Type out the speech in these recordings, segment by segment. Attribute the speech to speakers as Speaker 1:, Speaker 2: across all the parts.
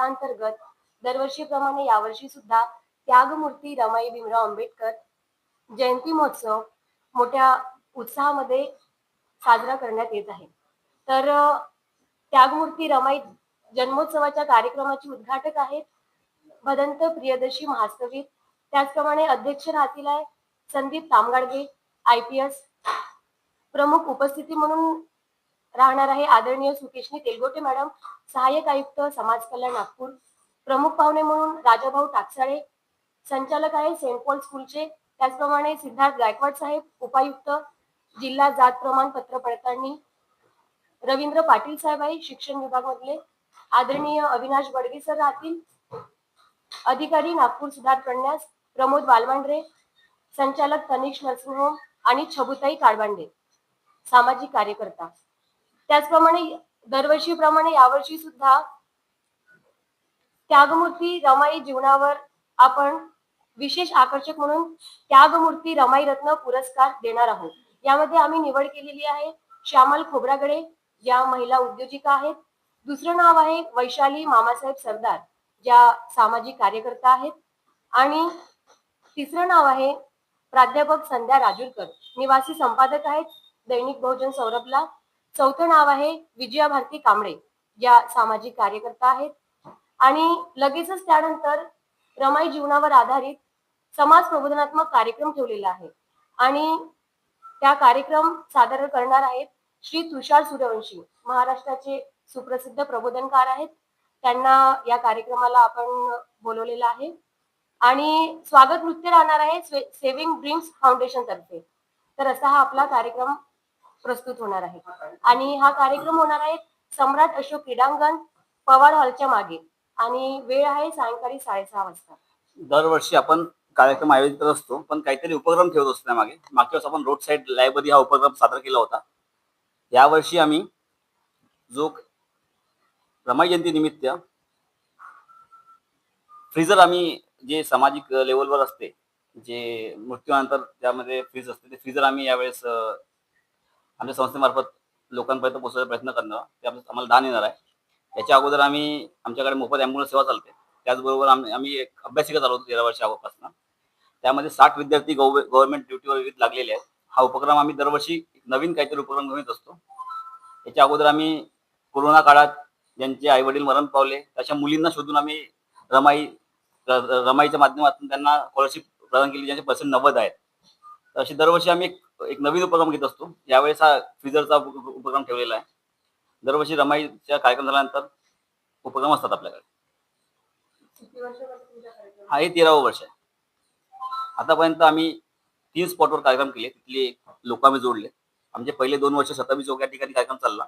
Speaker 1: वर्षांतर्गत दरवर्षीप्रमाणे यावर्षी सुद्धा त्यागमूर्ती रमाई भीमराव आंबेडकर जयंती महोत्सव मोठ्या उत्साहामध्ये साजरा करण्यात येत आहे. तर त्यागमूर्ती रमाई जन्मोत्सवाच्या कार्यक्रमाचे उद्घाटक आहेत भदंत प्रियदर्शी महास्तवीर. त्याचप्रमाणे अध्यक्ष राहतील आहे Sandeep Tamgadge I P S प्रमुख उपस्थिती म्हणून राहणार आहे आदरणीय सुकेशनी तेलगोटे मॅडम सहाय्यक आयुक्त समाज कल्याण नागपूर प्रमुख पाहुणे म्हणून राजाभाऊ टाकसाळे संचालक आहे सेंट पॉल स्कूलचे त्याचप्रमाणे सिद्धार्थ गायकवाड साहेब उपायुक्त जिल्हा जात प्रमाणपत्र पडताळणी रवींद्र पाटील साहेब आहे शिक्षण विभागामधले आदरणीय अविनाश बडगे सर राहतील अधिकारी नागपूर सुधार करण्यास प्रमोद वालमांडरे संचालक तनिष नर्सिंग होम आणि छबुताई काळबांडे सामाजिक कार्यकर्ता. त्याचप्रमाणे दरवर्षीप्रमाणे यावर्षी सुद्धा त्यागमूर्ती रमाई जीवनावर आपण विशेष आकर्षक म्हणून त्यागमूर्ती रमाई रत्न पुरस्कार देणार आहोत. यामध्ये आम्ही निवड केलेली आहे श्यामल खोब्रागडे या महिला उद्योजिका आहेत. दुसरं नाव आहे वैशाली मामासाहेब सरदार ज्या सामाजिक कार्यकर्ता आहेत. आणि तिसरं नाव आहे प्राध्यापक संध्या राजूरकर निवासी संपादक आहेत दैनिक बहुजन सौरभला. चौथं नाव आहे विजया भारती कांबळे. या सामाजिक कार्यकर्ता आहेत. आणि लगेचच त्यानंतर रमाई जीवनावर आधारित समाज प्रबोधनात्मक कार्यक्रम ठेवलेला आहे. आणि त्या कार्यक्रम सादर करणार आहेत श्री तुषार सूर्यवंशी. महाराष्ट्राचे सुप्रसिद्ध प्रबोधनकार आहेत. त्यांना या कार्यक्रमाला आपण बोलवलेलं आहे. आणि स्वागत नृत्य राहणार आहे सेव्हिंग ड्रीम्स फाउंडेशन तर्फे. तर असा हा आपला कार्यक्रम प्रस्तुत होणार आहे. आणि हा कार्यक्रम होणार आहे सम्राट अशोक क्रीडांगण पवार हॉलच्या मागे. आणि वेळ आहे सायंकाळी साडेसहा वाजता.
Speaker 2: दरवर्षी आपण कार्यक्रम आयोजित करत असतो पण काहीतरी उपक्रम ठेवत असतो त्यामागे. मागच्या वेळेस आपण रोड साईड लायब्ररी हा उपक्रम सादर केला होता. यावर्षी आम्ही जो रमाई जयंती निमित्त फ्रीजर आम्ही जे सामाजिक लेवलवर असते जे मृत्यूनंतर त्यामध्ये फ्रीज असते ते फ्रीजर आम्ही यावेळेस आमच्या संस्थेमार्फत लोकांपर्यंत पोहोचवायचा प्रयत्न करणार ते आम्हाला दान येणार आहे. याच्या अगोदर आम्ही आमच्याकडे मोफत ॲम्ब्युलन्स सेवा चालते. त्याचबरोबर आम्ही आम्ही एक अभ्यासिका चालवतो तेरा वर्षापासून त्यामध्ये साठ विद्यार्थी गव गव्हर्नमेंट ड्युटीवर विविध लागलेले आहेत. हा उपक्रम आम्ही दरवर्षी एक नवीन काहीतरी उपक्रम घेऊन येत असतो. याच्या अगोदर आम्ही कोरोना काळात ज्यांचे आई वडील मरण पावले अशा मुलींना शोधून आम्ही रमाई र- रमाईच्या माध्यमातून त्यांना स्कॉलरशिप प्रदान केली ज्यांचे पर्सेंट नव्वद आहेत. तर अशी दरवर्षी आम्ही एक नवीन उपक्रम घेत असतो. यावेळेस हा फ्रीजरचा उपक्रम ठेवलेला आहे. दरवर्षी रमाईच्या कार्यक्रम झाल्यानंतर उपक्रम असतात आपल्याकडे. हा हे तेरावं वर्ष आहे. आतापर्यंत आम्ही तीन स्पॉटवर कार्यक्रम केले. तिथले लोक आम्ही जोडले. आमचे पहिले दोन वर्ष सतावी चौक या ठिकाणी कार्यक्रम चालला.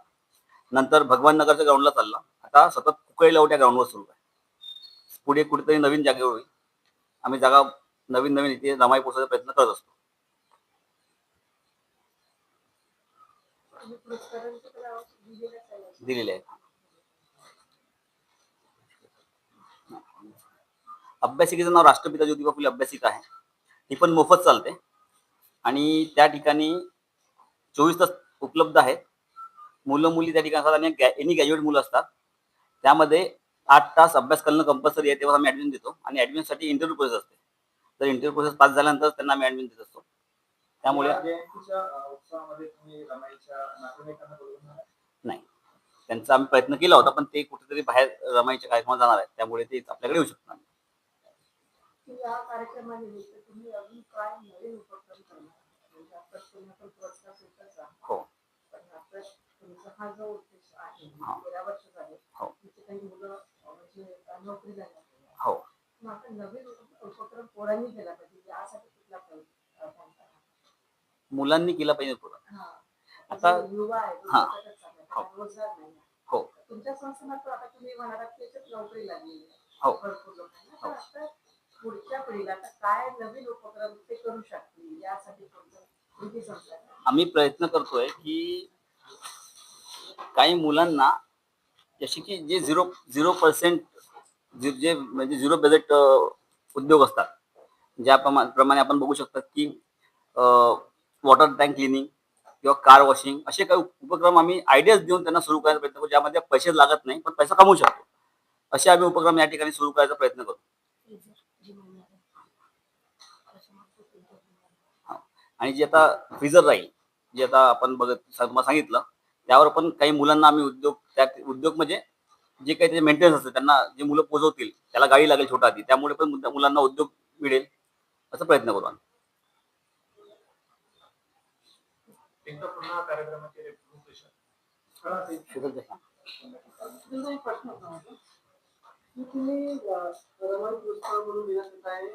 Speaker 2: नंतर भगवान नगरच्या ग्राउंडला चालला. आता सतत कुकळी लावट या ग्राउंडवर सुरू आहे. पुढे कुठेतरी नवीन जागेवर होईल. आम्ही जागा नवीन नवीन इथे रमाई पोहोचण्याचा प्रयत्न करत असतो. दिलेले आहेत. अभ्यासिकेचं नाव राष्ट्रपिता ज्योतिबा फुले अभ्यासिका आहे. ती पण मोफत चालते. आणि त्या ठिकाणी चोवीस तास उपलब्ध आहेत. मुलं मुली त्या ठिकाणी असतात आणि एनी ग्रॅज्युएट मुलं असतात. त्यामध्ये आठ तास अभ्यास करणं कंपल्सरी आहे तेव्हा आम्ही ॲडमिशन देतो. आणि ॲडमिशनसाठी इंटरव्ह्यू प्रोसेस असते. तर इंटरव्ह्यू प्रोसेस पास झाल्यानंतर त्यांना आम्ही ॲडमिशन देत असतो. त्यामुळे? नाही? त्यांचा आम्ही प्रयत्न केला होता पण ते कुठेतरी बाहेर रमाईच्या कार्यक्रमात जाणार आहेत. त्यामुळे ते आपल्याकडे येऊ शकतात
Speaker 1: या कार्यक्रमानिमित्त तुम्ही अजून काय नवीन उपक्रम करणार म्हणजे आता तुम्ही आपण पुरस्कार स्वीकारता
Speaker 2: हो
Speaker 1: पण आता तुमचा हा जो उद्देश आहे
Speaker 2: हा.
Speaker 1: तेरा वर्ष झाले
Speaker 2: हो.
Speaker 1: तुमचे काही मुलं अं, म्हणजे नोकरी लागणार
Speaker 2: हो
Speaker 1: मग आता नवीन उपक्रम पोरांनी केला पाहिजे यासाठी कुठला प्रयत्न अं, त्यांचा?
Speaker 2: मुलांनी केला पाहिजे पुढं
Speaker 1: हा.
Speaker 2: आता- हा. हो. हो
Speaker 1: तुमच्या संस्थेमार्फत आता तुम्ही म्हणालात की याच्यात नोकरी लागलेली आहे
Speaker 2: हो.
Speaker 1: भरपूर लोकांना तर आता पुढच्या पिढीला आता काय नवीन उपक्रम ते करू शकतील यासाठी तुमचं निधी संस्था आहे.
Speaker 2: आम्ही प्रयत्न करतोय की काही मुलांना जसे की जे झिरो झिरो पर्सेंट जे म्हणजे झिरो बजेट उद्योग असतात ज्या प्रमा- प्रमाणे आपण बघू शकतात की वॉटर टँक क्लिनिंग किंवा कार वॉशिंग असे काही उपक्रम आम्ही आयडियाज देऊन त्यांना सुरू करायचा प्रयत्न करू ज्यामध्ये पैसे लागत नाही पण पैसा कमवू शकतो. असे आम्ही उपक्रम या ठिकाणी सुरू करायचा प्रयत्न करू आणि जे आता फ्रीजर राहील जे आता आपण बघत तुम्हाला सांगितलं त्यावर पण काही मुलांना आम्ही उद्योग त्या उद्योग म्हणजे जे काही त्याचे मेंटेनन्स असते त्यांना जे मुलं पोचवतील त्याला गाडी लागेल छोटा आधी त्यामुळे पण मुलांना उद्योग मिळेल असा प्रयत्न करू आम्ही.
Speaker 3: एकदा पुन्हा कार्यक्रमाचे
Speaker 4: प्रश्न होता माझा. की तुम्ही पुरस्कार म्हणून आहे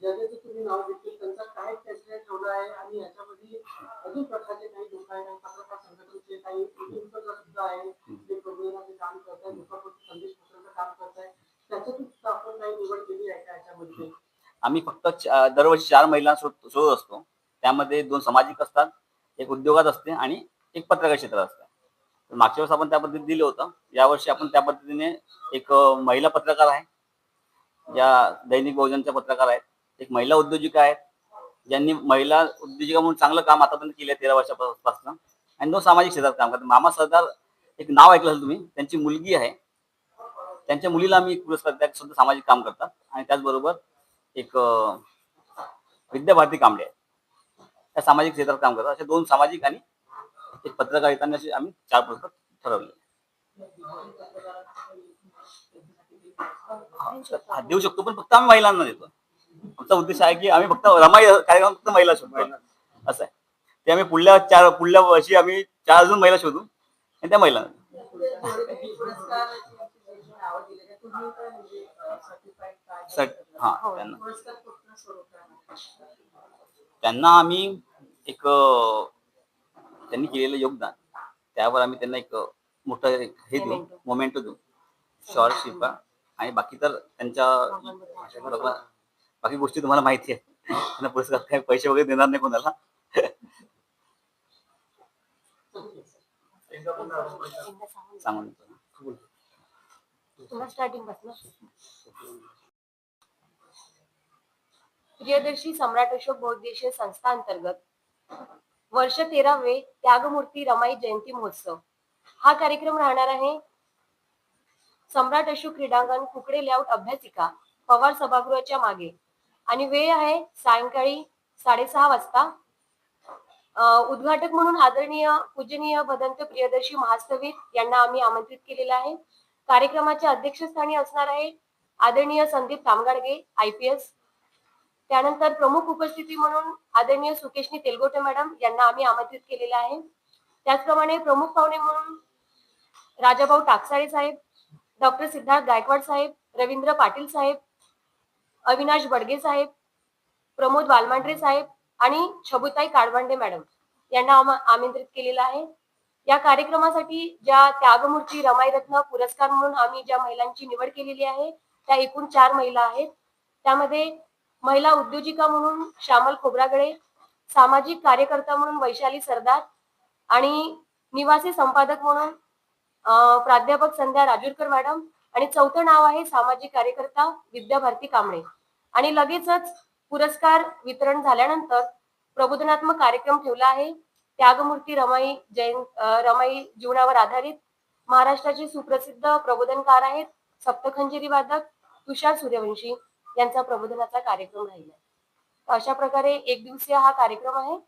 Speaker 4: ज्याचे तुम्ही नाव घेतले त्यांचा काय ठेवला आहे आणि याच्यामध्ये अजून प्रकारचे काही लोक आहेत काही पत्रकार संघटनेचे काही influencer सुद्धा आहे जे काम करत आहे लोकांपर्यंत संदेश पोहोचवण्याचं काम करत आहे त्याच्यातून सुद्धा आपण काही निवड केली आहे का याच्यामध्ये?
Speaker 2: आम्ही फक्त दरवर्षी चार महिला शोध शोधत असतो. त्यामध्ये दोन सामाजिक असतात एक उद्योगात असते आणि एक पत्रकार क्षेत्रात असते. तर मागच्या वेळेस आपण त्या पद्धतीने दिलं होतं. यावर्षी आपण त्या पद्धतीने एक महिला पत्रकार आहे. या दैनिक बहुजनच्या पत्रकार आहेत. एक महिला उद्योजिका आहेत. ज्यांनी महिला उद्योजिका म्हणून चांगलं काम आतापर्यंत केलं आहे तेरा वर्षापासून. आणि दोन सामाजिक क्षेत्रात काम करतात. मामा सरदार एक नाव ऐकलं असेल तुम्ही? त्यांची मुलगी आहे. त्यांच्या मुलीला आम्ही एक पुरस्कार त्या सुद्धा सामाजिक काम करतात. आणि त्याचबरोबर एक विद्याभारती कांबळे आहे त्या सामाजिक क्षेत्रात काम करतात. असे दोन सामाजिक आणि एक पत्रकारितांनी असे आम्ही चार पुरस्कार ठरवले. हा, देऊ शकतो पण फक्त आम्ही महिलांना देतो. आमचा उद्देश आहे की आम्ही फक्त रमाई कार्यक्रम फक्त महिला शोधतो. असं आहे. ते आम्ही पुढल्या चार पुढल्या वर्षी आम्ही चार अजून महिला शोधू आणि त्या महिलांना हा त्यांना. त्यांना आम्ही एक त्यांनी केलेलं योगदान. त्यावर आम्ही त्यांना एक मोठं एक हे देऊ मोमेंट देऊ. शॉर्ट शिल्पा आणि बाकी तर त्यांच्या बाकी गोष्टी तुम्हाला माहिती आहे त्यांना पुरस्कार काही पैसे वगैरे देणार नाही कोणाला. सांगून देतो.
Speaker 1: पुन्हा स्टार्टिंगपासून प्रियदर्शी सम्राट अशोक बहुद्देशीय संस्था अंतर्गत. वर्ष तेरावे त्यागमूर्ती रमाई जयंती महोत्सव. हा कार्यक्रम राहणार आहे सम्राट अशोक क्रीडांगण कुकडे लेआउट अभ्यासिका पवार सभागृहाच्या मागे. आणि वेळ आहे सायंकाळी साडेसहा वाजता. उद्घाटक म्हणून आदरणीय पूजनीय भदंत प्रियदर्शी महास्तवीर यांना आम्ही आमंत्रित केलेलं आहे. कार्यक्रमाच्या अध्यक्षस्थानी असणार आहे आदरणीय Sandeep Tamgadge I P S त्यानंतर प्रमुख उपस्थिती म्हणून आदरणीय सुकेशनी तेलगोटे मॅडम यांना आम्ही आमंत्रित केलेलं आहे. त्याचप्रमाणे प्रमुख पाहुणे म्हणून राजाभाऊ टाकसाळे साहेब डॉक्टर सिद्धार्थ गायकवाड साहेब रवींद्र पाटील साहेब अविनाश बडगे साहेब प्रमोद वालमांड्रे साहेब आणि छबुताई काळवांडे मॅडम यांना आमंत्रित केलेलं आहे. या कार्यक्रमासाठी ज्या त्यागमूर्ती रमाईरत्न पुरस्कार म्हणून आम्ही ज्या महिलांची निवड केलेली आहे त्या एकूण चार महिला आहेत. त्यामध्ये महिला उद्योजिका म्हणून श्यामल खोब्रागडे सामाजिक कार्यकर्ता म्हणून वैशाली सरदार आणि निवासी संपादक म्हणून प्राध्यापक संध्या राजूरकर मॅडम आणि चौथं नाव आहे सामाजिक कार्यकर्ता विद्याभारती कांबळे. आणि लगेचच पुरस्कार वितरण झाल्यानंतर प्रबोधनात्मक कार्यक्रम ठेवला आहे. त्यागमूर्ती रमाई जैन रमाई जीवनावर आधारित महाराष्ट्राचे सुप्रसिद्ध प्रबोधनकार आहेत. सप्तखंजिरी वादक तुषार सूर्यवंशी. यांचा प्रबोधनाचा कार्यक्रम राहिला. अशा प्रकारे एक दिवसीय हा कार्यक्रम आहे.